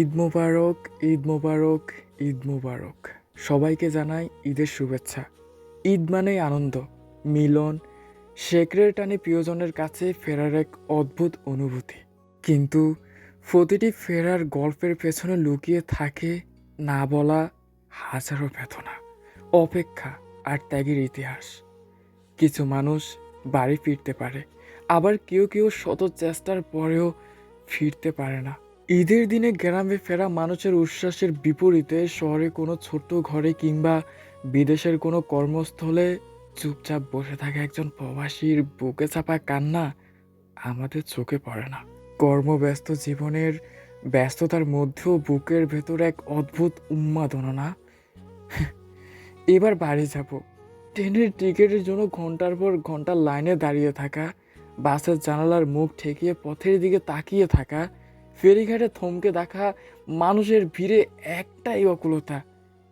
ঈদ মোবারক ঈদ মোবারক ঈদ মোবারক। সবাইকে জানাই ঈদের শুভেচ্ছা। ঈদ মানেই আনন্দ, মিলন। শেকরের টানে প্রিয়জনের কাছে ফেরার এক অদ্ভুত অনুভূতি। কিন্তু প্রতিটি ফেরার গল্পের পেছনে লুকিয়ে থাকে না বলা হাজারো বেদনা, অপেক্ষা আর ত্যাগের ইতিহাস। কিছু মানুষ বাড়ি ফিরতে পারে, আবার কেউ কেউ শত চেষ্টার পরেও ফিরতে পারে না। ঈদের দিনে গ্রামে ফেরা মানুষের উচ্ছ্বাসের বিপরীতে শহরে কোনো ছোট্ট ঘরে কিংবা বিদেশের কোনো কর্মস্থলে চুপচাপ বসে থাকা একজন প্রবাসীর বুকে চাপা কান্না আমাদের চোখে পড়ে না। কর্মব্যস্ত জীবনের ব্যস্ততার মধ্যেও বুকের ভেতর এক অদ্ভুত উন্মাদনা। এবার বাড়ি যাব। ট্রেনের টিকিটের জন্য ঘণ্টার পর ঘণ্টা লাইনে দাঁড়িয়ে থাকা, বাসের জানালার মুখ ঠেকিয়ে পথের দিকে তাকিয়ে থাকা ফেরিঘাটে থমকে দেখা মানুষের ভিড়ে একটাই অকুলতা,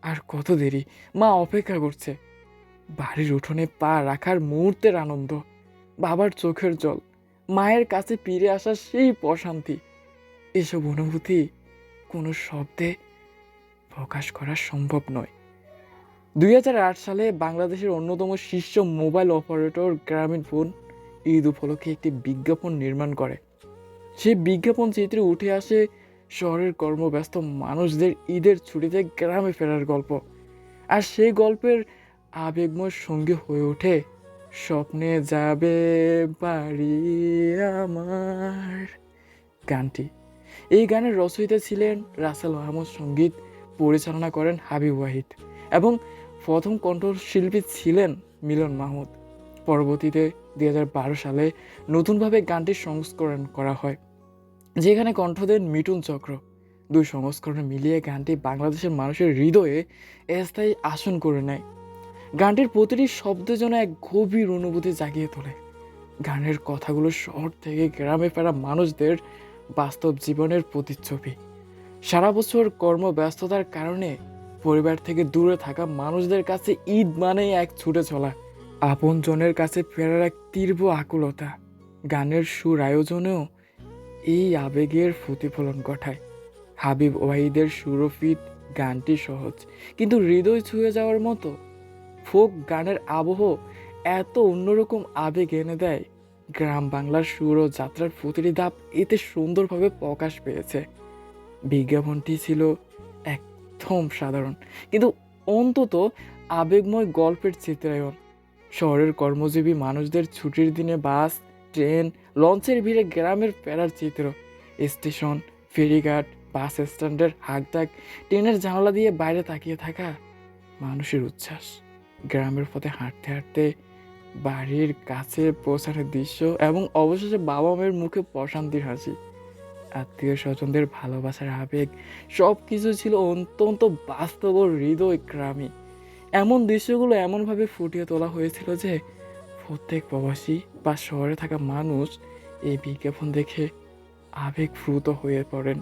আর কত দেরি? মা অপেক্ষা করছে। বাড়ির উঠোনে পা রাখার মুহূর্তের আনন্দ, বাবার চোখের জল, মায়ের কাছে ফিরে আসার সেই প্রশান্তি, এসব অনুভূতি কোনো শব্দে প্রকাশ করা সম্ভব নয়। দুই সালে বাংলাদেশের অন্যতম শীর্ষ mobile operator Grameen phone Eid উপলক্ষে একটি বিজ্ঞাপন নির্মাণ করে। সেই বিজ্ঞাপন চিত্রে উঠে আসে শহরের কর্মব্যস্ত মানুষদের ঈদের ছুটিতে গ্রামে ফেরার গল্প। আর সেই গল্পের আবেগময় সঙ্গী হয়ে ওঠে, স্বপ্নে যাবে বাড়ি আমার গানটি। এই গানের রচয়িতা ছিলেন রাসেল আহমদ, সংগীত পরিচালনা করেন হাবিব ওয়াহিদ এবং প্রথম কণ্ঠশিল্পী ছিলেন মিলন মাহমুদ। পরবর্তীতে দুই সালে নতুনভাবে গানটির সংস্করণ করা হয়, যেখানে কণ্ঠ দেন মিঠুন চক্র। দুই সংস্করণে মিলিয়ে গানটি বাংলাদেশের মানুষের হৃদয়ে স্থায়ী আসন করে নেয়। গানটির প্রতিটি শব্দ যেন এক গভীর অনুভূতি জাগিয়ে তোলে। গানের কথাগুলো শহর থেকে গ্রামে ফেরা মানুষদের বাস্তব জীবনের প্রতিচ্ছবি। সারা বছর কর্মব্যস্ততার কারণে পরিবার থেকে দূরে থাকা মানুষদের কাছে ঈদ মানেই এক ছুটে চলা। আপনজনের কাছে ফেরার এক তীব্র আকুলতা। গানের সুর আয়োজনেও এই আবেগের প্রতিফলন ঘটায়। হাবিব ওয়াহিদের সুরফিত গানটি সহজ, কিন্তু হৃদয় ছুঁয়ে যাওয়ার মতো ফোক গানের আবহ এত অন্যরকম আবেগ এনে দেয়। গ্রাম বাংলার সুর ও যাত্রার প্রতিটি ধাপ এতে সুন্দরভাবে প্রকাশ পেয়েছে। বিজ্ঞাপনটি ছিল একদম সাধারণ, কিন্তু অন্তত আবেগময় গল্পের চিত্রায়ন শহরের কর্মজীবী মানুষদের ছুটির দিনে বাস, ট্রেন, লঞ্চের ভিড়ে গ্রামের ফেরার চিত্র। স্টেশন, ফেরিঘাট, বাস স্ট্যান্ডের হাঁকডাক ট্রেনের জানলা দিয়ে বাইরে তাকিয়ে থাকা মানুষের উচ্ছ্বাস। গ্রামের পথে হাঁটতে হাঁটতে বাড়ির কাছে পৌঁছানোর দৃশ্য এবং অবশেষে বাবা মায়ের মুখে প্রশান্তির হাসি। আত্মীয় স্বজনদের ভালোবাসার আবেগ সব কিছু ছিল অত্যন্ত বাস্তব হৃদয় গ্রামী এমন দৃশ্যগুলো এমনভাবে ফুটিয়ে তোলা হয়েছিল যে প্রত্যেক প্রবাসী বা শহরে থাকা মানুষ এই বিজ্ঞাপন দেখে আবেগপ্রুত হয়ে পড়েন।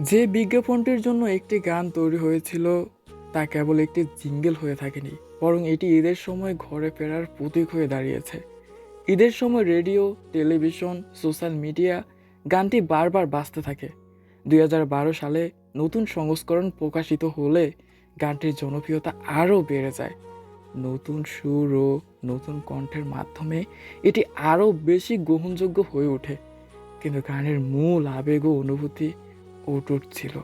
যে বিজ্ঞাপনটির জন্য একটি গান তৈরি হয়েছিল, তা কেবল একটি জিঙ্গেল হয়ে থাকেনি, বরং এটি ঈদের সময় ঘরে ফেরার প্রতীক হয়ে দাঁড়িয়েছে। ঈদের সময় রেডিও, টেলিভিশন, সোশ্যাল মিডিয়া গানটি বারবার বাজতে থাকে। দুই হাজার বারো সালে নতুন সংস্করণ প্রকাশিত হলে গানটির জনপ্রিয়তা আরও বেড়ে যায়। নতুন সুর ও নতুন কণ্ঠের মাধ্যমে এটি আরও বেশি গ্রহণযোগ্য হয়ে ওঠে। কিন্তু গানের মূল আবেগ ও অনুভূতি অটুট ছিল।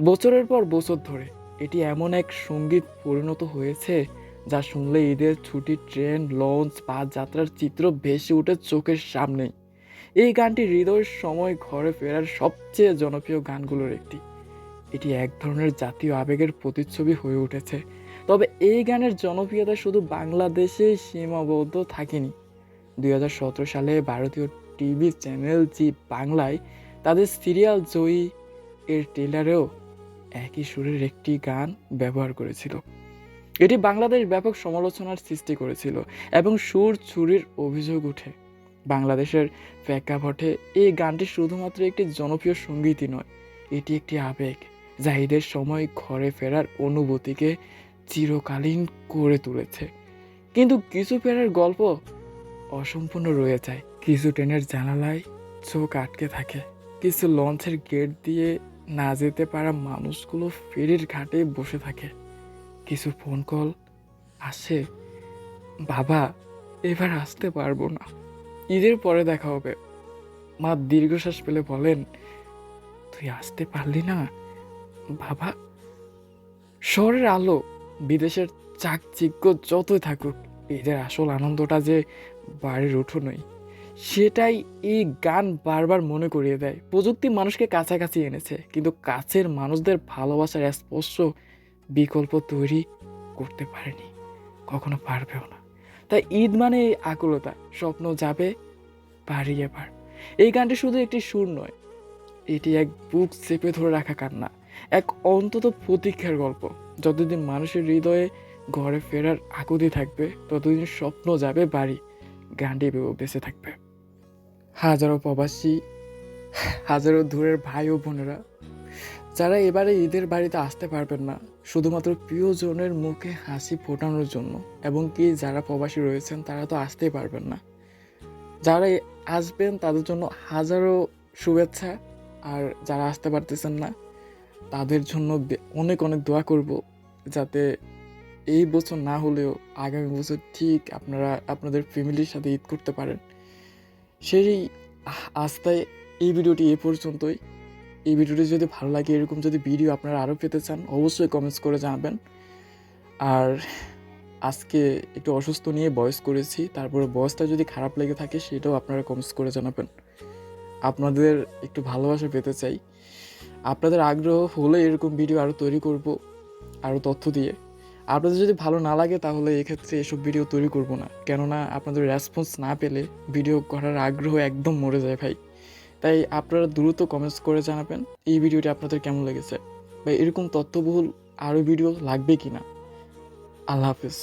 বছরের পর বছর ধরে এটি এমন এক সংগীত পরিণত হয়েছে যা শুনলে ঈদের ছুটি ট্রেন, লঞ্চ, বাস যাত্রার চিত্র ভেসে ওঠে চোখের সামনেই। এই গানটি হৃদয়ের সময় ঘরে ফেরার সবচেয়ে জনপ্রিয় গানগুলোর একটি। এটি এক ধরনের জাতীয় আবেগের প্রতিচ্ছবি হয়ে উঠেছে। তবে এই গানের জনপ্রিয়তা শুধু বাংলাদেশে সীমাবদ্ধ থাকেনি। দু হাজার সতেরো সালে ভারতীয় টিভি চ্যানেল জি বাংলায় তাদের সিরিয়াল জয়ী এর টেলারেও একই সুরের একটি গান ব্যবহার করেছিল। এটি বাংলাদেশ ব্যাপক সমালোচনার সৃষ্টি করেছিল এবং সুর চুরির অভিযোগ উঠে বাংলাদেশের প্রেক্ষাপটে এই গানটি শুধুমাত্র একটি জনপ্রিয় সঙ্গীতই নয়, এটি একটি আবেগ। যা ঈদের সময় ঘরে ফেরার অনুভূতিকে চিরকালীন করে তুলেছে। কিন্তু কিছু ফেরার গল্প অসম্পূর্ণ রয়ে যায়। কিছু ট্রেনের জানালায় চোখ আটকে থাকে। কিছু লঞ্চের গেট দিয়ে না যেতে পারা মানুষগুলো ফেরির ঘাটে বসে থাকে। কিছু ফোন কল আসে, বাবা, এবার আসতে পারব না। ঈদের পরে দেখা হবে। মা দীর্ঘশ্বাস পেলে বলেন, তুই আসতে পারলি না? বাবা, শহরের আলো বিদেশের চাকচিক্য যতই থাকুক ঈদের আসল আনন্দটা যে বাড়ির উঠোনই, সেটাই এই গান বারবার মনে করিয়ে দেয়। প্রযুক্তি মানুষকে কাছাকাছি এনেছে, কিন্তু কাছের মানুষদের ভালোবাসার স্পর্শ বিকল্প তৈরি করতে পারেনি, কখনো পারবেও না। তাই ঈদ মানে এই আকুলতা, স্বপ্ন যাবে বাড়ি এবার। এই গানটি শুধু একটি সুর নয়, এটি এক বুক চেপে ধরে রাখা কান্না। এক অন্তত প্রতীক্ষার গল্প। যতদিন মানুষের হৃদয়ে ঘরে ফেরার আকুতি থাকবে ততদিন স্বপ্ন যাবে বাড়ি। গানটি বেঁচে থাকবে। হাজারো প্রবাসী, হাজারো দূরের ভাই ও বোনেরা, যারা এবারে ঈদের বাড়িতে আসতে পারবেন না, শুধুমাত্র প্রিয়জনের মুখে হাসি ফোটানোর জন্য। এবং কি যারা প্রবাসী রয়েছেন, তারা তো আসতেই পারবেন না। যারা আসবেন, তাদের জন্য হাজারো শুভেচ্ছা। আর যারা আসতে পারতেছেন না তাদের জন্য অনেক অনেক দোয়া করব যাতে এই বছর না হলেও আগামী বছর ঠিক আপনারা, আপনাদের ফ্যামিলির সাথে ঈদ করতে পারেন। সেই আস্থায় এই ভিডিওটি এ পর্যন্তই। এই ভিডিওটি যদি ভালো লাগে, এরকম যদি ভিডিও আপনারা আরও পেতে চান, অবশ্যই কমেন্টস করে জানাবেন। আর আজকে একটু অসুস্থ নিয়ে বয়স করেছি, তারপরে বয়সটা যদি খারাপ লেগে থাকে, সেটাও আপনারা কমেন্টস করে জানাবেন। আপনাদের একটু ভালোবাসা পেতে চাই। আপনাদের আগ্রহ হলে এরকম ভিডিও আরও তৈরি করব আরও তথ্য দিয়ে। আপনাদের যদি ভালো না লাগে তাহলে এক্ষেত্রে এসব ভিডিও তৈরি করব না। কেননা আপনাদের রেসপন্স না পেলে ভিডিও করার আগ্রহ একদম মরে যায় ভাই। তাই আপনারা দ্রুত কমেন্টস করে জানাবেন, এই ভিডিওটি আপনাদের কেমন লেগেছে? বা এরকম তথ্যবহুল আরও ভিডিও লাগবে কি না আল্লাহ হাফিজ।